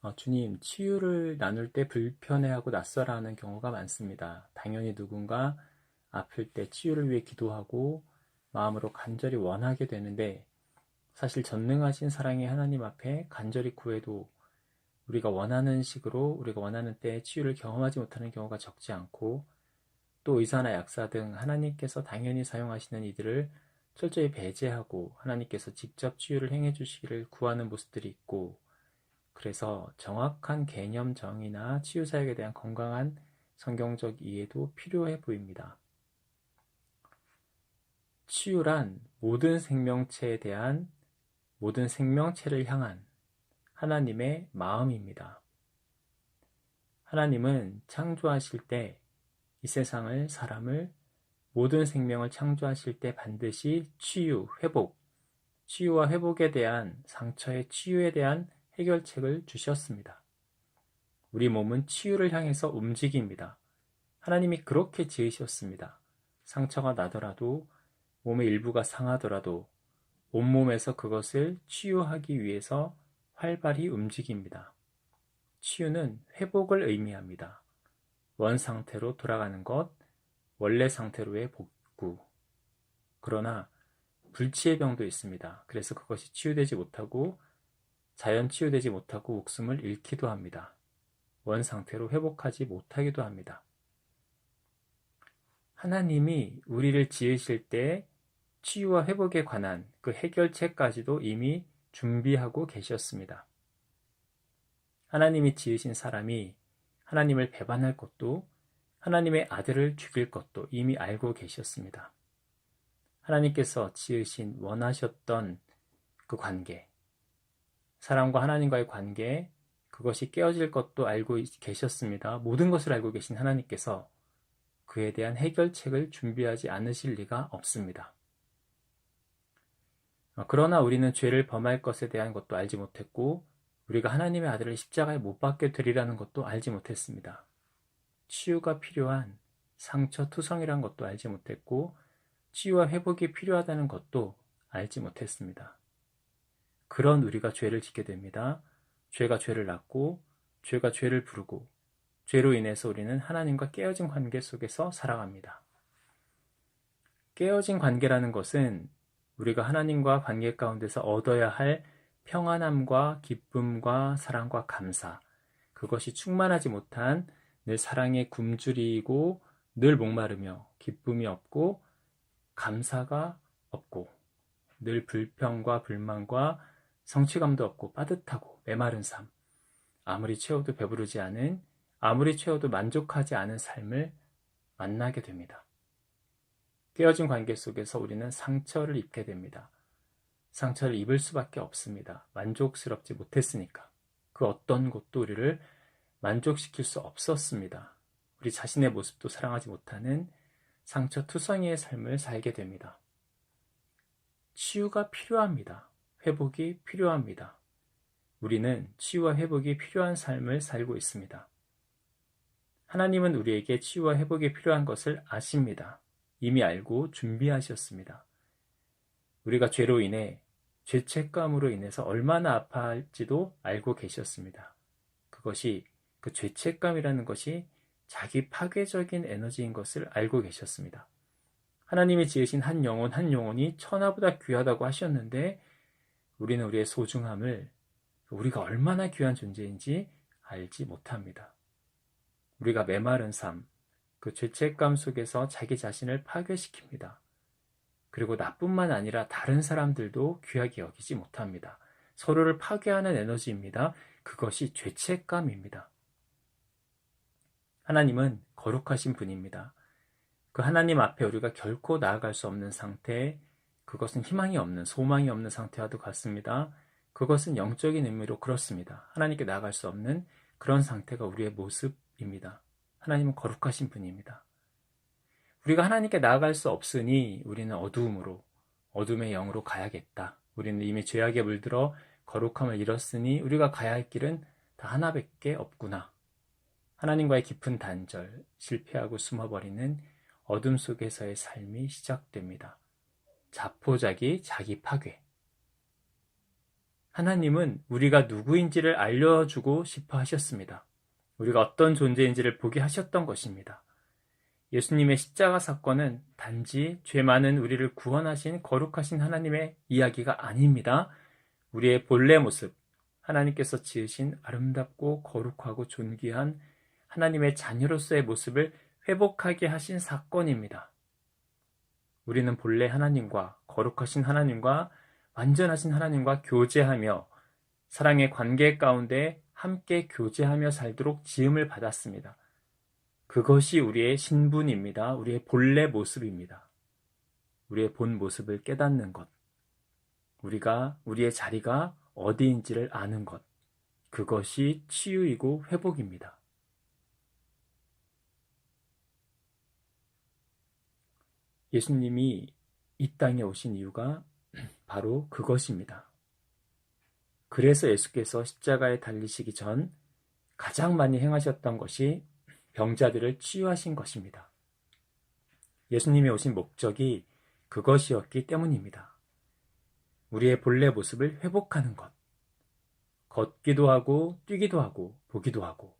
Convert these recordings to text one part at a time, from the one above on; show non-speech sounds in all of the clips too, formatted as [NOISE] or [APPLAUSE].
어, 주님, 치유를 나눌 때 불편해하고 낯설어하는 경우가 많습니다. 당연히 누군가 아플 때 치유를 위해 기도하고 마음으로 간절히 원하게 되는데 사실 전능하신 사랑의 하나님 앞에 간절히 구해도 우리가 원하는 식으로 우리가 원하는 때에 치유를 경험하지 못하는 경우가 적지 않고 또 의사나 약사 등 하나님께서 당연히 사용하시는 이들을 철저히 배제하고 하나님께서 직접 치유를 행해 주시기를 구하는 모습들이 있고 그래서 정확한 개념 정의나 치유 사역에 대한 건강한 성경적 이해도 필요해 보입니다. 치유란 모든 생명체에 대한 모든 생명체를 향한 하나님의 마음입니다. 하나님은 창조하실 때 이 세상을, 사람을, 모든 생명을 창조하실 때 반드시 치유, 회복, 치유와 회복에 대한 상처의 치유에 대한 해결책을 주셨습니다. 우리 몸은 치유를 향해서 움직입니다. 하나님이 그렇게 지으셨습니다. 상처가 나더라도 몸의 일부가 상하더라도 온몸에서 그것을 치유하기 위해서 활발히 움직입니다. 치유는 회복을 의미합니다. 원 상태로 돌아가는 것, 원래 상태로의 복구. 그러나 불치의 병도 있습니다. 그래서 그것이 치유되지 못하고 자연 치유되지 못하고 목숨을 잃기도 합니다. 원 상태로 회복하지 못하기도 합니다. 하나님이 우리를 지으실 때 치유와 회복에 관한 그 해결책까지도 이미 준비하고 계셨습니다. 하나님이 지으신 사람이 하나님을 배반할 것도 하나님의 아들을 죽일 것도 이미 알고 계셨습니다. 하나님께서 지으신 원하셨던 그 관계, 사람과 하나님과의 관계, 그것이 깨어질 것도 알고 계셨습니다. 모든 것을 알고 계신 하나님께서 그에 대한 해결책을 준비하지 않으실 리가 없습니다. 어, 그러나 우리는 죄를 범할 것에 대한 것도 알지 못했고 우리가 하나님의 아들을 십자가에 못 박게 되리라는 것도 알지 못했습니다. 치유가 필요한 상처 투성이란 것도 알지 못했고 치유와 회복이 필요하다는 것도 알지 못했습니다. 그런 우리가 죄를 짓게 됩니다. 죄가 죄를 낳고 죄가 죄를 부르고 죄로 인해서 우리는 하나님과 깨어진 관계 속에서 살아갑니다. 깨어진 관계라는 것은 우리가 하나님과 관계 가운데서 얻어야 할 평안함과 기쁨과 사랑과 감사, 그것이 충만하지 못한 늘 사랑의 굶주리고 늘 목마르며 기쁨이 없고 감사가 없고 늘 불평과 불만과 성취감도 없고 빠듯하고 메마른 삶, 아무리 채워도 배부르지 않은, 아무리 채워도 만족하지 않은 삶을 만나게 됩니다. 깨어진 관계 속에서 우리는 상처를 입게 됩니다. 상처를 입을 수밖에 없습니다. 만족스럽지 못했으니까. 그 어떤 것도 우리를 만족시킬 수 없었습니다. 우리 자신의 모습도 사랑하지 못하는 상처 투성이의 삶을 살게 됩니다. 치유가 필요합니다. 회복이 필요합니다. 우리는 치유와 회복이 필요한 삶을 살고 있습니다. 하나님은 우리에게 치유와 회복이 필요한 것을 아십니다. 이미 알고 준비하셨습니다. 우리가 죄로 인해 죄책감으로 인해서 얼마나 아파할지도 알고 계셨습니다. 그것이 그 죄책감이라는 것이 자기 파괴적인 에너지인 것을 알고 계셨습니다. 하나님이 지으신 한 영혼 한 영혼이 천하보다 귀하다고 하셨는데 우리는 우리의 소중함을 우리가 얼마나 귀한 존재인지 알지 못합니다. 우리가 메마른 삶, 그 죄책감 속에서 자기 자신을 파괴시킵니다. 그리고 나뿐만 아니라 다른 사람들도 귀하게 여기지 못합니다. 서로를 파괴하는 에너지입니다. 그것이 죄책감입니다. 하나님은 거룩하신 분입니다. 그 하나님 앞에 우리가 결코 나아갈 수 없는 상태, 그것은 희망이 없는, 소망이 없는 상태와도 같습니다. 그것은 영적인 의미로 그렇습니다. 하나님께 나아갈 수 없는 그런 상태가 우리의 모습입니다. 하나님은 거룩하신 분입니다. 우리가 하나님께 나아갈 수 없으니 우리는 어두움으로, 어둠의 영으로 가야겠다. 우리는 이미 죄악에 물들어 거룩함을 잃었으니 우리가 가야 할 길은 다 하나밖에 없구나. 하나님과의 깊은 단절, 실패하고 숨어버리는 어둠 속에서의 삶이 시작됩니다. 자포자기 자기 파괴. 하나님은 우리가 누구인지를 알려주고 싶어 하셨습니다. 우리가 어떤 존재인지를 보게 하셨던 것입니다. 예수님의 십자가 사건은 단지 죄 많은 우리를 구원하신 거룩하신 하나님의 이야기가 아닙니다. 우리의 본래 모습, 하나님께서 지으신 아름답고 거룩하고 존귀한 하나님의 자녀로서의 모습을 회복하게 하신 사건입니다. 우리는 본래 하나님과 거룩하신 하나님과 완전하신 하나님과 교제하며 사랑의 관계 가운데 함께 교제하며 살도록 지음을 받았습니다. 그것이 우리의 신분입니다. 우리의 본래 모습입니다. 우리의 본 모습을 깨닫는 것. 우리가, 우리의 자리가 어디인지를 아는 것. 그것이 치유이고 회복입니다. 예수님이 이 땅에 오신 이유가 [CLEARS THROAT] 바로 그것입니다. 그래서 예수께서 십자가에 달리시기 전 가장 많이 행하셨던 것이 병자들을 치유하신 것입니다. 예수님이 오신 목적이 그것이었기 때문입니다. 우리의 본래 모습을 회복하는 것. 걷기도 하고, 뛰기도 하고, 보기도 하고.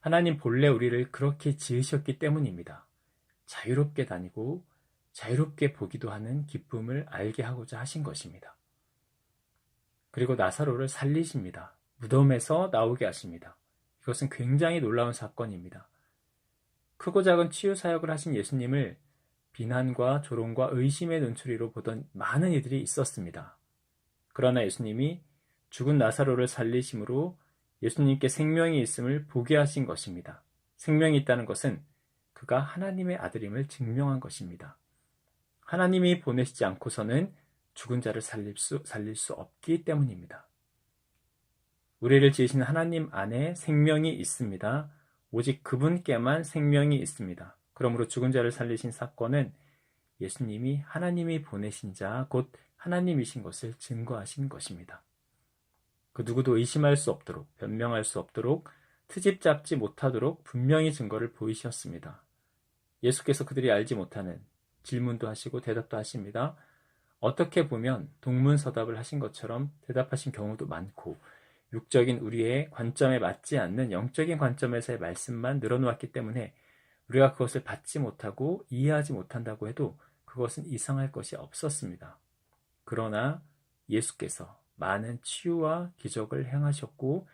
하나님 본래 우리를 그렇게 지으셨기 때문입니다. 자유롭게 다니고, 자유롭게 보기도 하는 기쁨을 알게 하고자 하신 것입니다. 그리고 나사로를 살리십니다. 무덤에서 나오게 하십니다. 이것은 굉장히 놀라운 사건입니다. 크고 작은 치유 사역을 하신 예수님을 비난과 조롱과 의심의 눈초리로 보던 많은 이들이 있었습니다. 그러나 예수님이 죽은 나사로를 살리심으로 예수님께 생명이 있음을 보게 하신 것입니다. 생명이 있다는 것은 그가 하나님의 아들임을 증명한 것입니다. 하나님이 보내시지 않고서는 죽은 자를 살릴 수, 살릴 수 없기 때문입니다. 우리를 지으신 하나님 안에 생명이 있습니다. 오직 그분께만 생명이 있습니다. 그러므로 죽은 자를 살리신 사건은 예수님이 하나님이 보내신 자, 곧 하나님이신 것을 증거하신 것입니다. 그 누구도 의심할 수 없도록, 변명할 수 없도록, 트집 잡지 못하도록 분명히 증거를 보이셨습니다. 예수께서 그들이 알지 못하는 질문도 하시고 대답도 하십니다. 어떻게 보면 동문서답을 하신 것처럼 대답하신 경우도 많고 육적인 우리의 관점에 맞지 않는 영적인 관점에서의 말씀만 늘어놓았기 때문에 우리가 그것을 받지 못하고 이해하지 못한다고 해도 그것은 이상할 것이 없었습니다. 그러나 예수께서 많은 치유와 기적을 행하셨고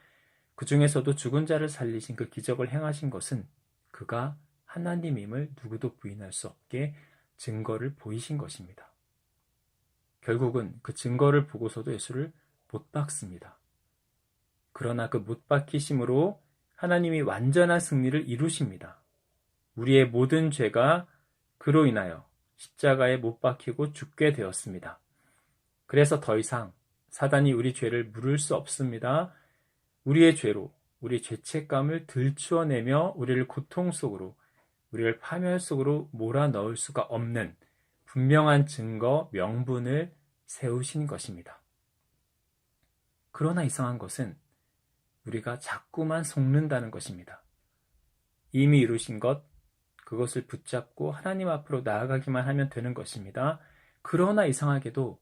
그 중에서도 죽은 자를 살리신 그 기적을 행하신 것은 그가 하나님임을 누구도 부인할 수 없게 증거를 보이신 것입니다. 결국은 그 증거를 보고서도 예수를 못 박습니다. 그러나 그 못 박히심으로 하나님이 완전한 승리를 이루십니다. 우리의 모든 죄가 그로 인하여 십자가에 못 박히고 죽게 되었습니다. 그래서 더 이상 사단이 우리 죄를 물을 수 없습니다. 우리의 죄로 우리 죄책감을 들추어내며 우리를 고통 속으로 우리를 파멸 속으로 몰아넣을 수가 없는 분명한 증거, 명분을 세우신 것입니다. 그러나 이상한 것은 우리가 자꾸만 속는다는 것입니다. 이미 이루신 것, 그것을 붙잡고 하나님 앞으로 나아가기만 하면 되는 것입니다. 그러나 이상하게도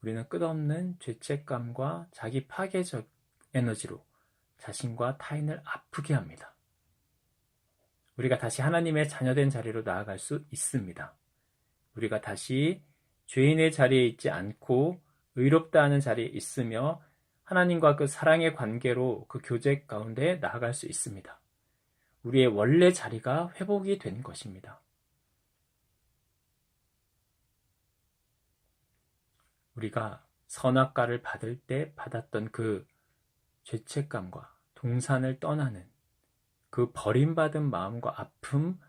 우리는 끝없는 죄책감과 자기 파괴적 에너지로 자신과 타인을 아프게 합니다. 우리가 다시 하나님의 자녀된 자리로 나아갈 수 있습니다. 우리가 다시 죄인의 자리에 있지 않고 의롭다 하는 자리에 있으며 하나님과 그 사랑의 관계로 그 교제 가운데 나아갈 수 있습니다. 우리의 원래 자리가 회복이 된 것입니다. 우리가 선악과를 받을 때 받았던 그 죄책감과 동산을 떠나는 그 버림받은 마음과 아픔,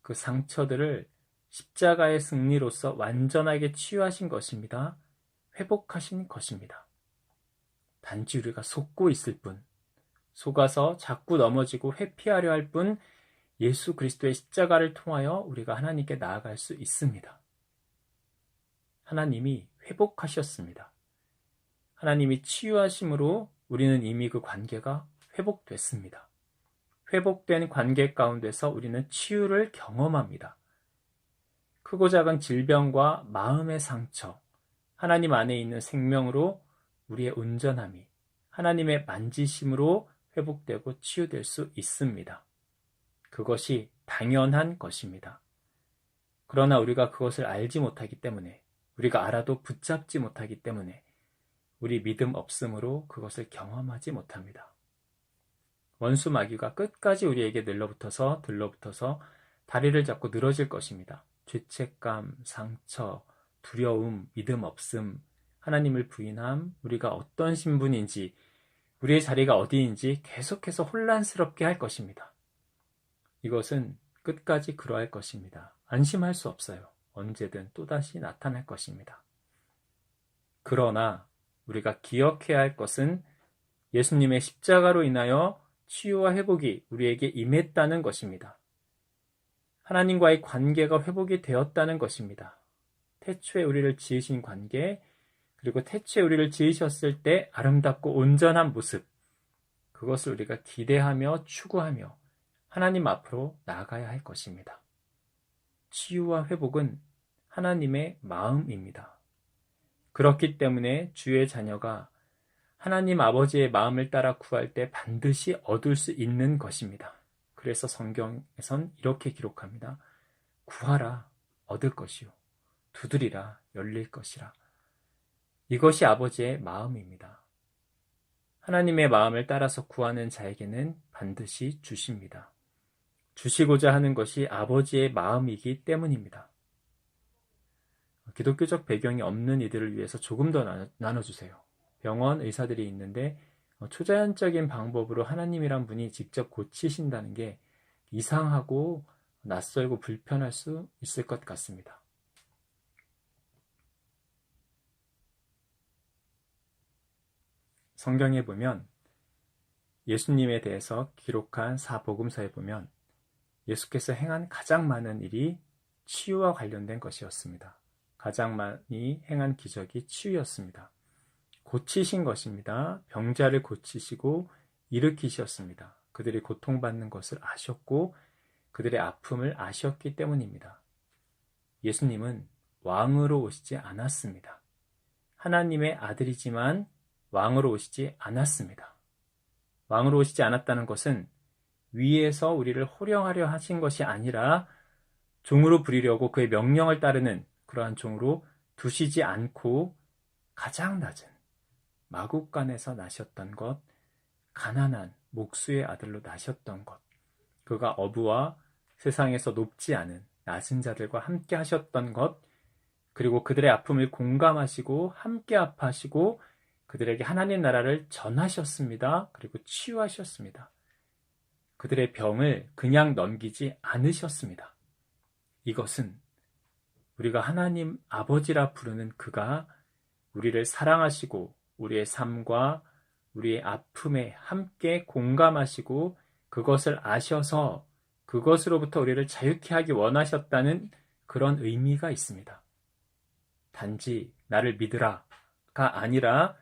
그 상처들을 십자가의 승리로서 완전하게 치유하신 것입니다. 회복하신 것입니다. 단지 우리가 속고 있을 뿐, 속아서 자꾸 넘어지고 회피하려 할 뿐, 예수 그리스도의 십자가를 통하여 우리가 하나님께 나아갈 수 있습니다. 하나님이 회복하셨습니다. 하나님이 치유하심으로 우리는 이미 그 관계가 회복됐습니다. 회복된 관계 가운데서 우리는 치유를 경험합니다. 크고 작은 질병과 마음의 상처, 하나님 안에 있는 생명으로 우리의 온전함이 하나님의 만지심으로 회복되고 치유될 수 있습니다. 그것이 당연한 것입니다. 그러나 우리가 그것을 알지 못하기 때문에, 우리가 알아도 붙잡지 못하기 때문에, 우리 믿음 없음으로 그것을 경험하지 못합니다. 원수 마귀가 끝까지 우리에게 늘러붙어서 들러붙어서 다리를 잡고 늘어질 것입니다. 죄책감, 상처, 두려움, 믿음 없음, 하나님을 부인함, 우리가 어떤 신분인지, 우리의 자리가 어디인지 계속해서 혼란스럽게 할 것입니다. 이것은 끝까지 그러할 것입니다. 안심할 수 없어요. 언제든 또다시 나타날 것입니다. 그러나 우리가 기억해야 할 것은 예수님의 십자가로 인하여 치유와 회복이 우리에게 임했다는 것입니다. 하나님과의 관계가 회복이 되었다는 것입니다. 태초에 우리를 지으신 관계, 그리고 태초에 우리를 지으셨을 때 아름답고 온전한 모습, 그것을 우리가 기대하며 추구하며 하나님 앞으로 나아가야 할 것입니다. 치유와 회복은 하나님의 마음입니다. 그렇기 때문에 주의 자녀가 하나님 아버지의 마음을 따라 구할 때 반드시 얻을 수 있는 것입니다. 그래서 성경에선 이렇게 기록합니다. 구하라, 얻을 것이요. 두드리라, 열릴 것이라. 이것이 아버지의 마음입니다. 하나님의 마음을 따라서 구하는 자에게는 반드시 주십니다. 주시고자 하는 것이 아버지의 마음이기 때문입니다. 기독교적 배경이 없는 이들을 위해서 조금 더 나눠주세요. 병원 의사들이 있는데 어, 초자연적인 방법으로 하나님이란 분이 직접 고치신다는 게 이상하고 낯설고 불편할 수 있을 것 같습니다. 성경에 보면 예수님에 대해서 기록한 사복음서에 보면 예수께서 행한 가장 많은 일이 치유와 관련된 것이었습니다. 가장 많이 행한 기적이 치유였습니다. 고치신 것입니다. 병자를 고치시고 일으키셨습니다. 그들이 고통받는 것을 아셨고 그들의 아픔을 아셨기 때문입니다. 예수님은 왕으로 오시지 않았습니다. 하나님의 아들이지만 왕으로 오시지 않았습니다. 왕으로 오시지 않았다는 것은 위에서 우리를 호령하려 하신 것이 아니라 종으로 부리려고 그의 명령을 따르는 그러한 종으로 두시지 않고 가장 낮은 마국간에서 나셨던 것, 가난한 목수의 아들로 나셨던 것, 그가 어부와 세상에서 높지 않은 낮은 자들과 함께 하셨던 것, 그리고 그들의 아픔을 공감하시고 함께 아파하시고 그들에게 하나님 나라를 전하셨습니다. 그리고 치유하셨습니다. 그들의 병을 그냥 넘기지 않으셨습니다. 이것은 우리가 하나님 아버지라 부르는 그가 우리를 사랑하시고 우리의 삶과 우리의 아픔에 함께 공감하시고 그것을 아셔서 그것으로부터 우리를 자유케 하기 원하셨다는 그런 의미가 있습니다. 단지 나를 믿으라가 아니라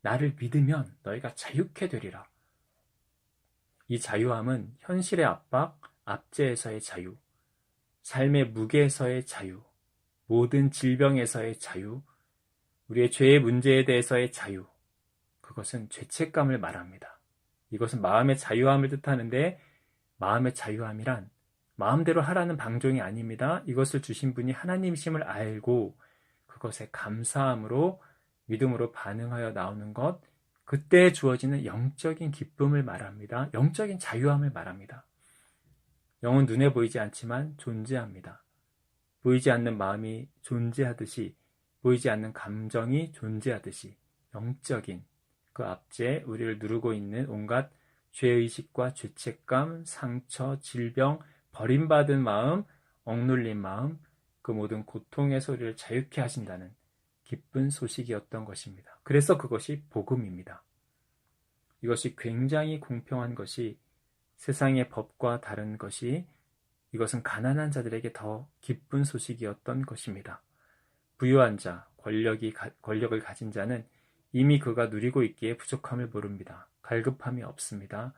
나를 믿으면 너희가 자유케 되리라. 이 자유함은 현실의 압박, 압제에서의 자유, 삶의 무게에서의 자유, 모든 질병에서의 자유, 우리의 죄의 문제에 대해서의 자유, 그것은 죄책감을 말합니다. 이것은 마음의 자유함을 뜻하는데 마음의 자유함이란 마음대로 하라는 방종이 아닙니다. 이것을 주신 분이 하나님심을 알고 그것에 감사함으로 믿음으로 반응하여 나오는 것, 그때 주어지는 영적인 기쁨을 말합니다. 영적인 자유함을 말합니다. 영은 눈에 보이지 않지만 존재합니다. 보이지 않는 마음이 존재하듯이 보이지 않는 감정이 존재하듯이 영적인 그 앞제 우리를 누르고 있는 온갖 죄의식과 죄책감, 상처, 질병, 버림받은 마음, 억눌린 마음, 그 모든 고통의 소리를 자유케 하신다는 기쁜 소식이었던 것입니다. 그래서 그것이 복음입니다. 이것이 굉장히 공평한 것이 세상의 법과 다른 것이 이것은 가난한 자들에게 더 기쁜 소식이었던 것입니다. 부유한 자, 권력이, 권력을 가진 자는 이미 그가 누리고 있기에 부족함을 모릅니다. 갈급함이 없습니다.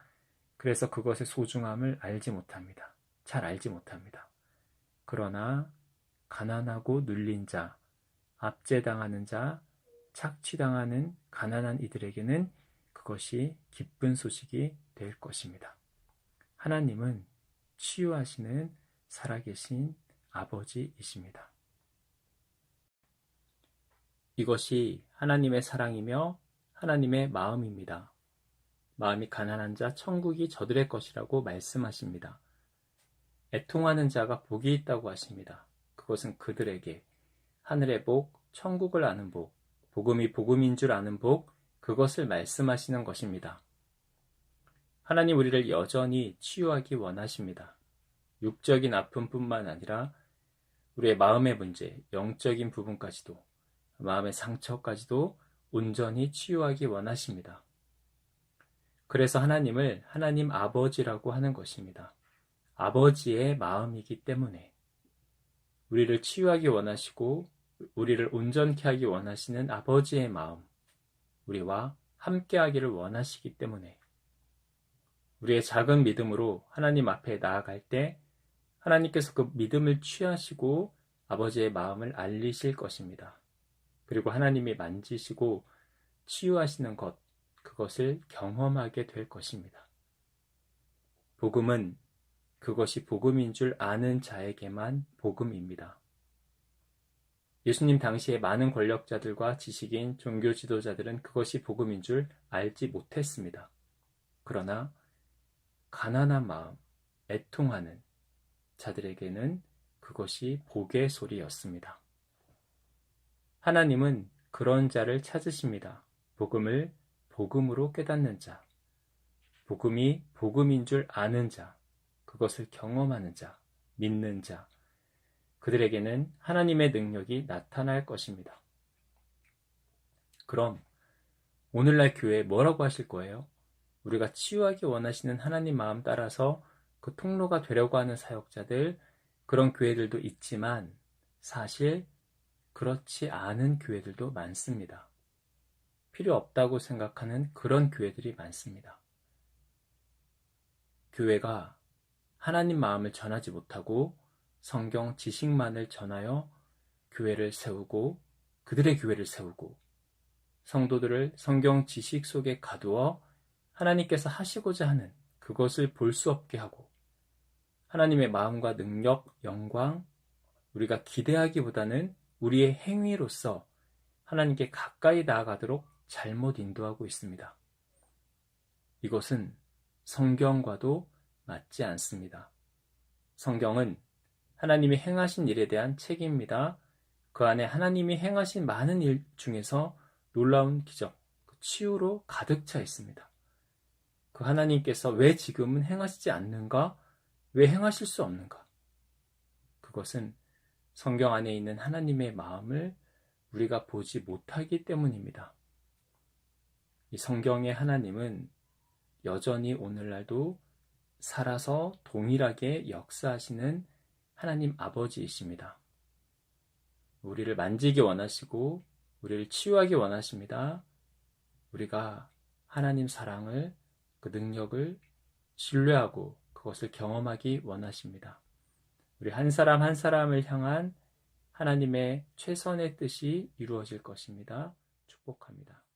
그래서 그것의 소중함을 알지 못합니다. 잘 알지 못합니다. 그러나 가난하고 눌린 자, 압제당하는 자, 착취당하는 가난한 이들에게는 그것이 기쁜 소식이 될 것입니다. 하나님은 치유하시는 살아계신 아버지이십니다. 이것이 하나님의 사랑이며 하나님의 마음입니다. 마음이 가난한 자 천국이 저들의 것이라고 말씀하십니다. 애통하는 자가 복이 있다고 하십니다. 그것은 그들에게 하늘의 복, 천국을 아는 복, 복음이 복음인 줄 아는 복, 그것을 말씀하시는 것입니다. 하나님 우리를 여전히 치유하기 원하십니다. 육적인 아픔뿐만 아니라 우리의 마음의 문제, 영적인 부분까지도, 마음의 상처까지도 온전히 치유하기 원하십니다. 그래서 하나님을 하나님 아버지라고 하는 것입니다. 아버지의 마음이기 때문에 우리를 치유하기 원하시고 우리를 온전케 하기 원하시는 아버지의 마음, 우리와 함께 하기를 원하시기 때문에 우리의 작은 믿음으로 하나님 앞에 나아갈 때 하나님께서 그 믿음을 취하시고 아버지의 마음을 알리실 것입니다. 그리고 하나님이 만지시고 치유하시는 것, 그것을 경험하게 될 것입니다. 복음은 그것이 복음인 줄 아는 자에게만 복음입니다. 예수님 당시에 많은 권력자들과 지식인, 종교 지도자들은 그것이 복음인 줄 알지 못했습니다. 그러나 가난한 마음, 애통하는 자들에게는 그것이 복의 소리였습니다. 하나님은 그런 자를 찾으십니다. 복음을 복음으로 깨닫는 자, 복음이 복음인 줄 아는 자, 그것을 경험하는 자, 믿는 자, 그들에게는 하나님의 능력이 나타날 것입니다. 그럼 오늘날 교회에 뭐라고 하실 거예요? 우리가 치유하기 원하시는 하나님 마음 따라서 그 통로가 되려고 하는 사역자들, 그런 교회들도 있지만 사실 그렇지 않은 교회들도 많습니다. 필요 없다고 생각하는 그런 교회들이 많습니다. 교회가 하나님 마음을 전하지 못하고 성경 지식만을 전하여 교회를 세우고 그들의 교회를 세우고 성도들을 성경 지식 속에 가두어 하나님께서 하시고자 하는 그것을 볼 수 없게 하고 하나님의 마음과 능력, 영광, 우리가 기대하기보다는 우리의 행위로서 하나님께 가까이 나아가도록 잘못 인도하고 있습니다. 이것은 성경과도 맞지 않습니다. 성경은 하나님이 행하신 일에 대한 책입니다. 그 안에 하나님이 행하신 많은 일 중에서 놀라운 기적, 그 치유로 가득 차 있습니다. 그 하나님께서 왜 지금은 행하시지 않는가? 왜 행하실 수 없는가? 그것은 성경 안에 있는 하나님의 마음을 우리가 보지 못하기 때문입니다. 이 성경의 하나님은 여전히 오늘날도 살아서 동일하게 역사하시는 하나님 아버지이십니다. 우리를 만지기 원하시고 우리를 치유하기 원하십니다. 우리가 하나님 사랑을 그 능력을 신뢰하고 그것을 경험하기 원하십니다. 우리 한 사람 한 사람을 향한 하나님의 최선의 뜻이 이루어질 것입니다. 축복합니다.